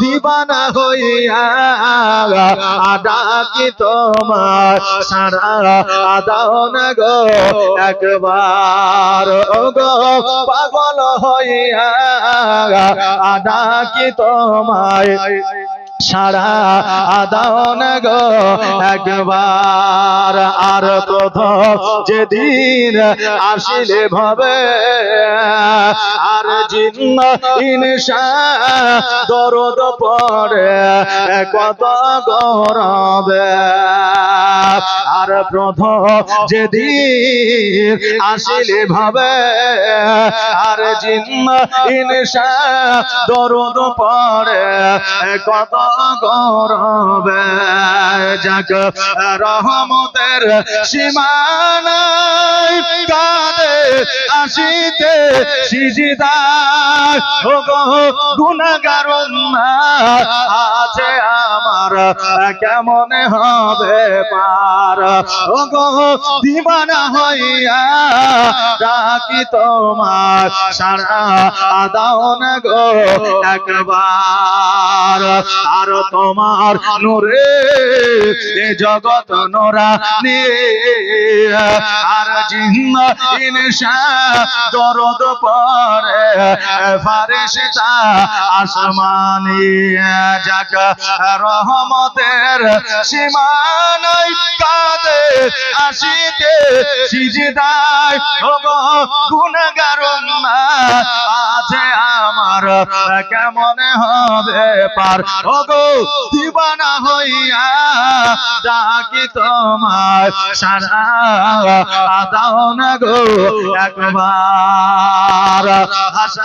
দিবানা হইয়া আদা কি তোমার সারা? আদাও না গো, একবার। গো পাগল হইয়া আদা কি তোমায় সারা আদাও গো। একবার আর প্রথম যেদিন আসিলে ভবে, আর জিন্ন ইনসা দরদ পড়ে, কত গরবে। আর প্রথম যেদিন আসিলে ভাবে, আর জিন্ন ইনসা দরদ পড়ে, কত গরবে। যাক রহমতের সীমানায় কাঁদে আসিতে সিজিদার ও গো গুণাগার আছে আমার, কেমন হবে পার? ও গো দিবানা হইয়া ডাকি তোমার সারা আদাও না গো একবার। আর তোমার নূরে এ জগৎ নোরা নিয়ে ইনসা দরদ পরে ফারিস্তা আসমানি জাগ রহমতের সীমানাই কাঁদে আসিতে সিজদায় ওগো গুণগার আমার কেমন হবে পার? ওগো দিবানা হইয়া ডাকি তোমার সারা আদাও না গো একবার।